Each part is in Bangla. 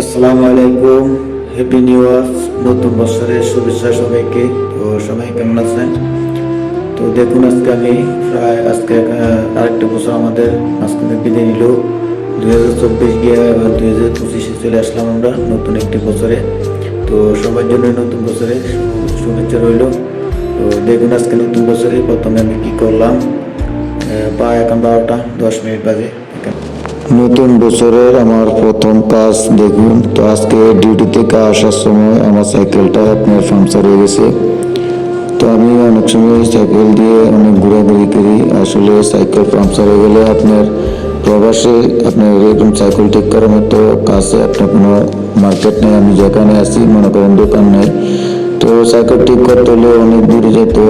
আসসালামু আলাইকুম হ্যাপি নিউ ইয়ার নতুন বছরের শুভেচ্ছা সবাইকে। তো সবাই কেমন আছেন? তো দেখুন, আজকে আমি প্রায় আজকে আরেকটা বছর আমাদের মাঝখানে বিদায় নিল। দুই হাজার চব্বিশ গিয়ে এবার দুই হাজার পঁচিশে চলে আসলাম আমরা নতুন একটি বছরে। তো সবার জন্য নতুন বছরে শুভেচ্ছা রইল। তো দেখুন, আজকে নতুন বছরে প্রথমে আমি কী করলাম? প্রায় এখন বারোটা, দশ মিনিট বাজে। নতুন বছরের আমার প্রথম কাজ দেখুন। তো আজকে ডিউটি থেকে আসার সময় আমার সাইকেলটা আপনার পাংচার হয়ে গেছে। তো আমি অনেক সময় সাইকেল দিয়ে অনেক ঘোরাঘুরি করি। আসলে সাইকেল পাংচার হয়ে গেলে আপনার প্রবাসে আপনার এরকম সাইকেল ঠিক করার মতো কাছে আপনার কোনো মার্কেট নেই। আমি যেখানে আছি, মনে করেন দোকান নেই। তো সাইকেল ঠিক করতে হলে অনেক দূরে যেতে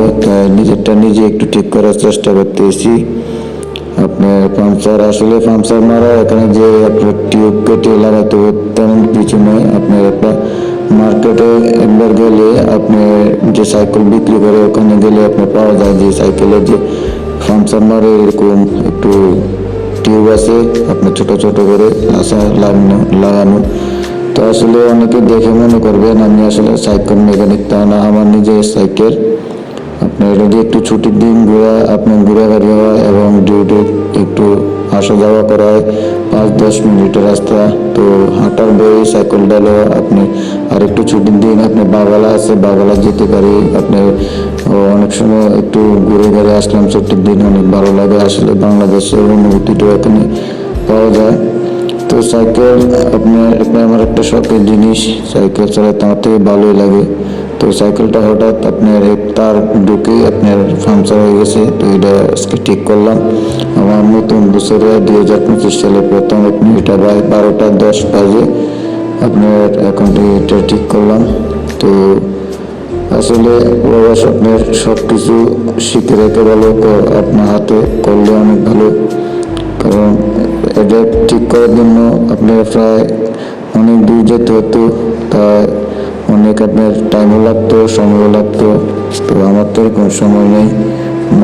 নিজেরটা নিজে একটু ঠিক করার চেষ্টা করতেছি। আপনার পাংচার আসলে পাংচার মারা এখানে যে আপনার টিউব কেটে লাগাতে হবে তেমন কিছু নয়। আপনার একটা মার্কেটে একবার গেলে আপনি যে সাইকেল বিক্রি করে ওখানে গেলে আপনার পাওয়া যায় যে সাইকেলের যে পাংচার মারে এরকম একটু টিউব আছে আপনার ছোট ছোট করে আসা লাগানো লাগানো। তো আসলে অনেকে দেখে মনে করবেন, আমি আসলে সাইকেল মেকানিক তা না, আমার নিজের সাইকেল যদি একটু ছুটির দিন ঘোরা, আপনার ঘোরাঘুরি হয় এবং ডিউটি একটু আসা যাওয়া করা হয়। পাঁচ, দশ মিনিটের রাস্তা। তো হাঁটার বই, সাইকেল, ডালো আপনি আর একটু ছুটির দিন আপনি বাগালা আছে, বাগালা যেতে পারি। আপনি অনেক সময় একটু ঘুরে ঘুরে আসলাম, ছুটির দিন অনেক ভালো লাগে। আসলে বাংলাদেশের অনুভূতিটা এখানে পাওয়া যায়। তো সাইকেল আপনার আমার একটা শখের জিনিস। সাইকেল চালাতে আমার থেকে ভালোই লাগে। তো সাইকেলটা হঠাৎ আপনার তার ঢুকে আপনার পাংচার হয়ে গেছে, তো এটা আজকে ঠিক করলাম। আমার নতুন বছরে দুই হাজার পঁচিশ সালে প্রথম আপনি এটা প্রায় বারোটা দশ বাজে আপনার এখন এটা ঠিক করলাম। তো আসলে প্রবাস আপনার সব কিছু শিখে রেখে ভালো আপনার হাতে করলে অনেক ভালো। কারণ এটা ঠিক করার জন্য আপনার প্রায় অনেক দূর যেতে হতো, তাই অনেক আপনার টাইমও লাগতো, সময়ও লাগতো। তো আমার তো এরকম সময় নেই।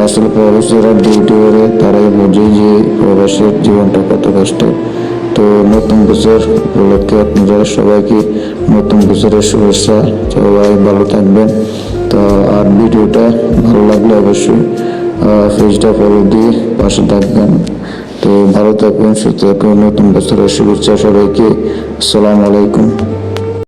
আসলে প্রবাসীরা ডিউটি করে তারাই বোঝে যে প্রবাসের জীবনটা কত কষ্ট। তো নতুন বছর উপলক্ষে আপনারা সবাইকে নতুন বছরের শুভেচ্ছা। সবাই ভালো থাকবেন। তো আর ভিডিওটা ভালো লাগলে অবশ্যই পেজটা ফলো দিয়ে পাশে থাকবেন। তো ভালো থাকবেন সুস্থ থাকুন, নতুন বছরের শুভেচ্ছা সবাইকে। আসসালামু আলাইকুম।